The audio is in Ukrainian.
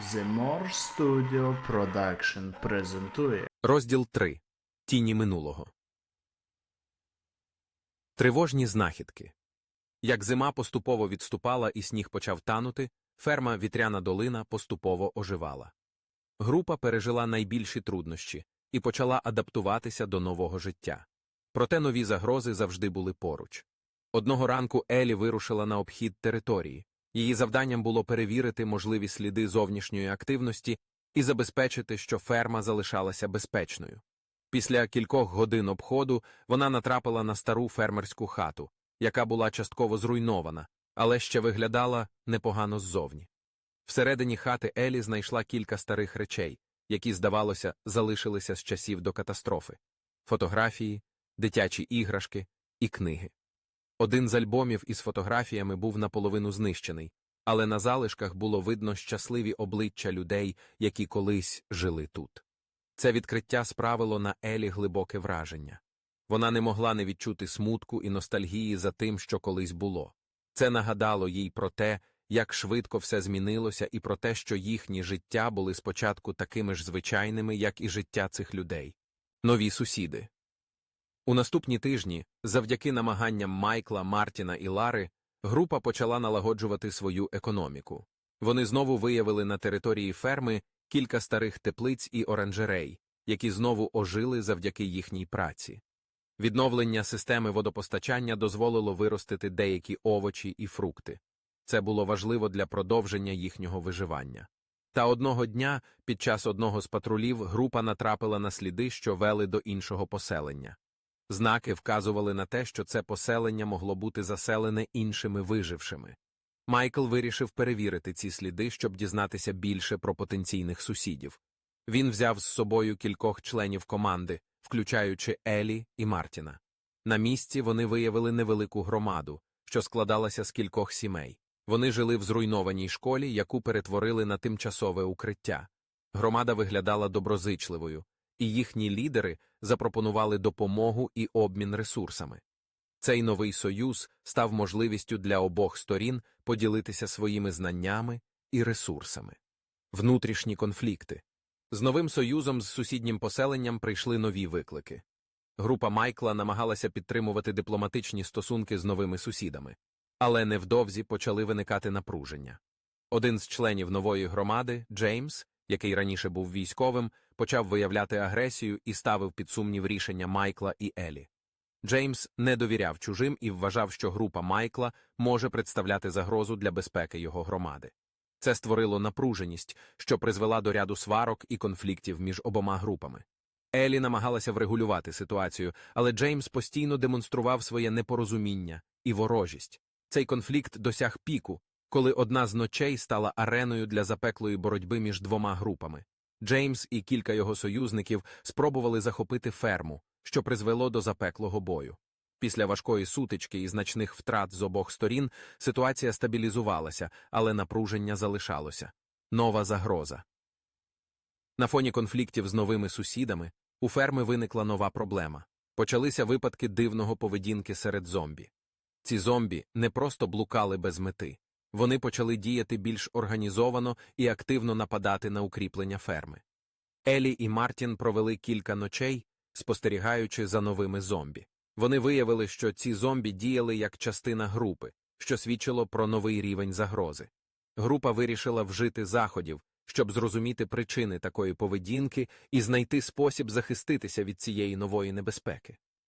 The More Studio Production презентує Розділ 3. Тіні минулого. Тривожні знахідки. Як зима поступово відступала і сніг почав танути, ферма Вітряна долина поступово оживала. Група пережила найбільші труднощі і почала адаптуватися до нового життя. Проте нові загрози завжди були поруч. Одного ранку Елі вирушила на обхід території. Її завданням було перевірити можливі сліди зовнішньої активності і забезпечити, що ферма залишалася безпечною. Після кількох годин обходу вона натрапила на стару фермерську хату, яка була частково зруйнована, але ще виглядала непогано ззовні. Всередині хати Елі знайшла кілька старих речей, які, здавалося, залишилися з часів до катастрофи фотографії, дитячі іграшки і книги. Один з альбомів із фотографіями був наполовину знищений, але на залишках було видно щасливі обличчя людей, які колись жили тут. Це відкриття справило на Елі глибоке враження. Вона не могла не відчути смутку і ностальгії за тим, що колись було. Це нагадало їй про те, як швидко все змінилося, і про те, що їхні життя були спочатку такими ж звичайними, як і життя цих людей. Нові сусіди. У наступні тижні, завдяки намаганням Майкла, Мартіна і Лари, група почала налагоджувати свою економіку. Вони знову виявили на території ферми кілька старих теплиць і оранжерей, які знову ожили завдяки їхній праці. Відновлення системи водопостачання дозволило виростити деякі овочі і фрукти. Це було важливо для продовження їхнього виживання. Та одного дня, під час одного з патрулів, група натрапила на сліди, що вели до іншого поселення. Знаки вказували на те, що це поселення могло бути заселене іншими вижившими. Майкл вирішив перевірити ці сліди, щоб дізнатися більше про потенційних сусідів. Він взяв з собою кількох членів команди, включаючи Елі і Мартіна. На місці вони виявили невелику громаду, що складалася з кількох сімей. Вони жили в зруйнованій школі, яку перетворили на тимчасове укриття. Громада виглядала доброзичливою, і їхні лідери запропонували допомогу і обмін ресурсами. Цей новий союз став можливістю для обох сторін поділитися своїми знаннями і ресурсами. Внутрішні конфлікти. З новим союзом з сусіднім поселенням прийшли нові виклики. Група Майкла намагалася підтримувати дипломатичні стосунки з новими сусідами, але невдовзі почали виникати напруження. Один з членів нової громади, Джеймс, який раніше був військовим, почав виявляти агресію і ставив під сумнів рішення Майкла і Елі. Джеймс не довіряв чужим і вважав, що група Майкла може представляти загрозу для безпеки його громади. Це створило напруженість, що призвела до ряду сварок і конфліктів між обома групами. Елі намагалася врегулювати ситуацію, але Джеймс постійно демонстрував своє непорозуміння і ворожість. Цей конфлікт досяг піку, коли одна з ночей стала ареною для запеклої боротьби між двома групами. Джеймс і кілька його союзників спробували захопити ферму, що призвело до запеклого бою. Після важкої сутички і значних втрат з обох сторін ситуація стабілізувалася, але напруження залишалося. Нова загроза. На фоні конфліктів з новими сусідами у ферми виникла нова проблема. Почалися випадки дивного поведінки серед зомбі. Ці зомбі не просто блукали без мети. Вони почали діяти більш організовано і активно нападати на укріплення ферми. Елі і Мартін провели кілька ночей, спостерігаючи за новими зомбі. Вони виявили, що ці зомбі діяли як частина групи, що свідчило про новий рівень загрози. Група вирішила вжити заходів, щоб зрозуміти причини такої поведінки і знайти спосіб захиститися від цієї нової небезпеки.